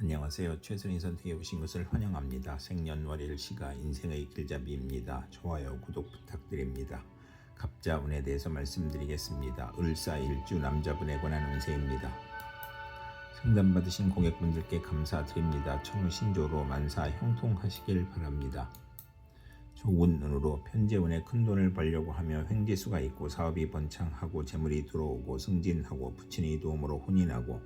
안녕하세요. 최선희 선택해 오신 것을 환영합니다. 생년월일 시가 인생의 길잡이입니다. 좋아요, 구독 부탁드립니다. 갑자운에 대해서 말씀드리겠습니다. 을사일주 남자분에 관한 운세입니다. 상담받으신 고객분들께 감사드립니다. 청신조로 만사 형통하시길 바랍니다. 좋은 운으로 편재운에 큰 돈을 벌려고 하며 횡재수가 있고 사업이 번창하고 재물이 들어오고 승진하고 부친의 도움으로 혼이 나고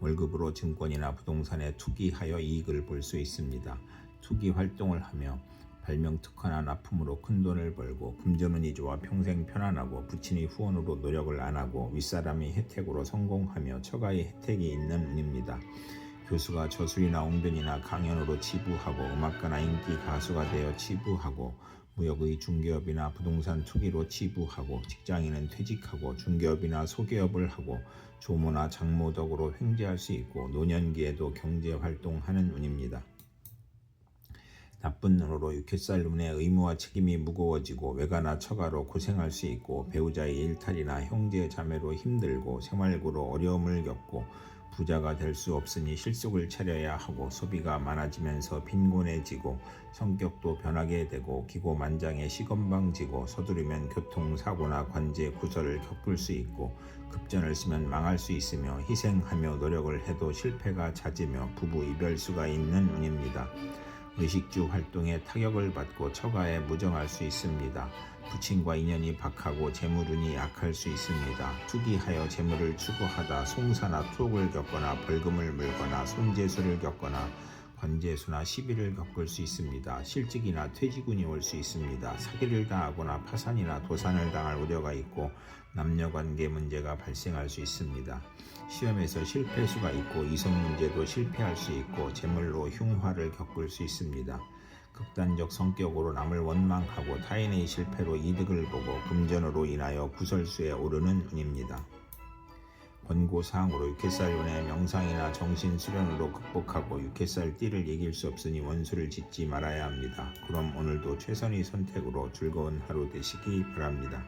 월급으로 증권이나 부동산에 투기하여 이익을 볼 수 있습니다. 투기 활동을 하며 발명 특허나 납품으로 큰 돈을 벌고 금전운이 좋아 평생 편안하고 부친이 후원으로 노력을 안 하고 윗사람이 혜택으로 성공하며 처가의 혜택이 있는 운입니다. 교수가 저술이나 옹변이나 강연으로 치부하고 음악가나 인기 가수가 되어 치부하고 무역의 중개업이나 부동산 투기로 치부하고 직장인은 퇴직하고 중개업이나 소개업을 하고 조모나 장모 덕으로 횡재할 수 있고 노년기에도 경제 활동하는 운입니다. 나쁜 눈으로 육회살 눈에 의무와 책임이 무거워지고 외가나 처가로 고생할 수 있고 배우자의 일탈이나 형제 자매로 힘들고 생활고로 어려움을 겪고 부자가 될 수 없으니 실속을 차려야 하고 소비가 많아지면서 빈곤해지고 성격도 변하게 되고 기고만장에 시건방지고 서두르면 교통사고나 관제 구설을 겪을 수 있고 급전을 쓰면 망할 수 있으며 희생하며 노력을 해도 실패가 잦으며 부부 이별수가 있는 운입니다. 의식주 활동에 타격을 받고 처가에 무정할 수 있습니다. 부친과 인연이 박하고 재물운이 약할 수 있습니다. 투기하여 재물을 추구하다 송사나 투옥을 겪거나 벌금을 물거나 손재수를 겪거나 관재수나 시비를 겪을 수 있습니다. 실직이나 퇴직운이 올 수 있습니다. 사기를 당하거나 파산이나 도산을 당할 우려가 있고 남녀관계 문제가 발생할 수 있습니다. 시험에서 실패수가 있고 이성 문제도 실패할 수 있고 재물로 흉화를 겪을 수 있습니다. 극단적 성격으로 남을 원망하고 타인의 실패로 이득을 보고 금전으로 인하여 구설수에 오르는 운입니다. 권고사항으로 육회살운의 명상이나 정신 수련으로 극복하고 육회살 띠를 이길 수 없으니 원수를 짓지 말아야 합니다. 그럼 오늘도 최선의 선택으로 즐거운 하루 되시기 바랍니다.